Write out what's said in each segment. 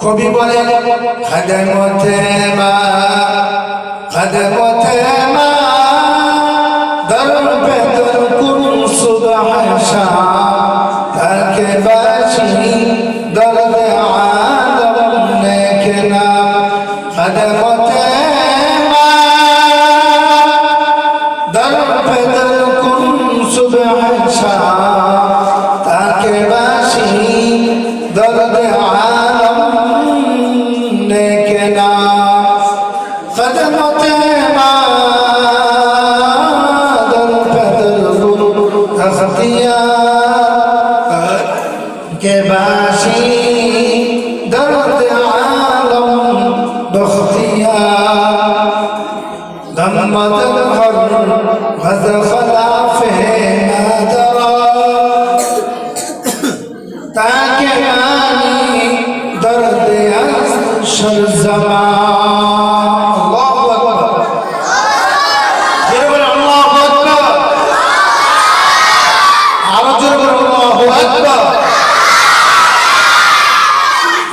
কবি বলেন খাদেমতে মা খাদেমতে মা দর পে দর কুন সুবহ শাম তাকে বাসি দর্দ আলম নেকে নাম খাদেমতে মা দর পে দর কুন সুবহ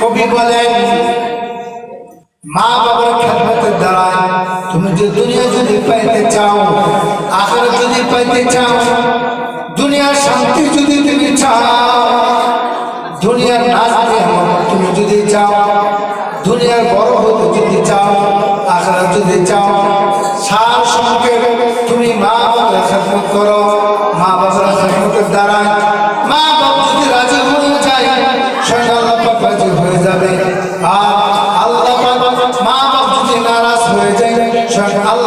কবি বলেন মা বাবার খেদমতের দ্বারা তুমি যে দুনিয়া পাইতে চাও, আখেরাত যদি পাইতে চাও, দুনিয়ার শান্তি যদি তুমি চাও, দুনিয়ার নাচ তুমি যদি চাও, দুনিয়ার বড় হতে যদি চাও, আখেরাত যদি চাও, সার সঙ্গে তুমি মা বাবার খেদমত করো, মা বাবার খেদমতের দ্বারা মা বাবা যদি রাজি হয়ে যায় স্বয়ং হয়ে যাবে। আর আল্লাহ মা বাবা যদি নারাজ হয়ে যায় স্বয়ং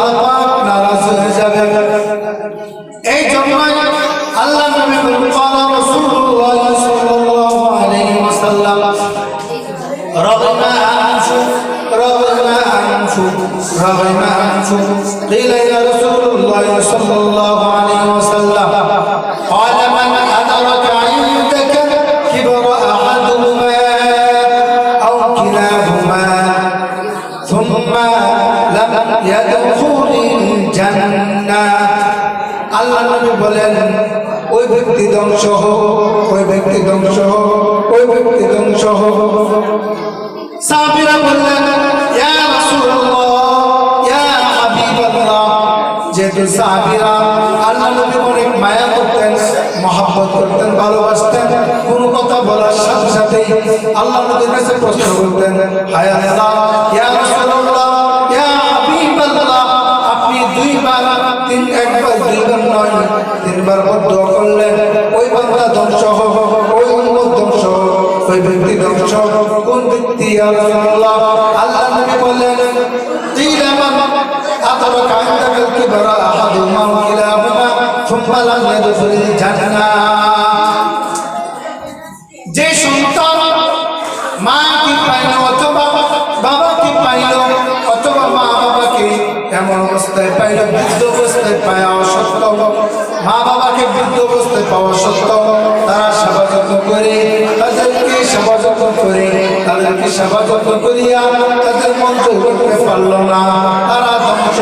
أنفه رغم أنفه قيل يا رسول الله صلى الله عليه وسلم قال من أدرك عندك كبر أحدهما أو كلاهما ثم لم يدخل الجنة আল্লাহ নবী বলেন ওই ব্যক্তি ধ্বংস হোক ওই ব্যক্তি ধ্বংস হোক ওই ব্যক্তি ধ্বংস হোক সাহাবীরা বললেন ইয়া রাসূলুল্লাহ যেহেতু সাহাবিরা আল্লাহ নবী অনেক মায়া করতেন, মহাব্বত করতেন, ভালোবাসতেন, কোনো কথা বলার সাথে সাথেই আল্লাহ নবীর কাছে প্রশ্ন করতেন আল্লাহ তিন কোন আল্লাহ নবী বললেন أدرك عندك الكبر أحدهما وكلاهما ثم لم يدخل الجنة যে সন্তান মা কি পাইল অথবা বাবা কি পাইল অথবা মা বাবাকে এমন অবস্থায় পাইল বৃদ্ধ অবস্থায় পাওয়া সত্য মা বাবাকে বৃদ্ধ অবস্থায় পাওয়া সত্য তারা সেবা যত্ন করে তাদেরকে সেবা যত্ন করিয়া তাদের মন করতে পারল না। তারা ধ্বংস,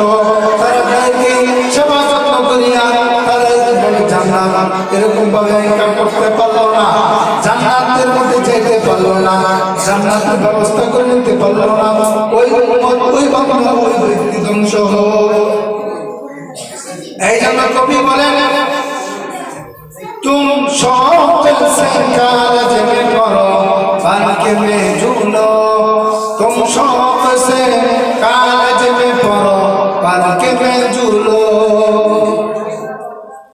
তারা তাদেরকে সেবা যত্ন করিয়া তারা জীবনে জান্নাত এরকম ভাবে করতে পারল না। জান্নাতের মধ্যে যেতে পারল না, জান্নাতের ব্যবস্থা করে নিতে পারল না। ওই ওই বাবা ওই ব্যক্তি ধ্বংস। এই জন্য কবি বলেন शौक से कारज में पढ़ो फर्क में झूलो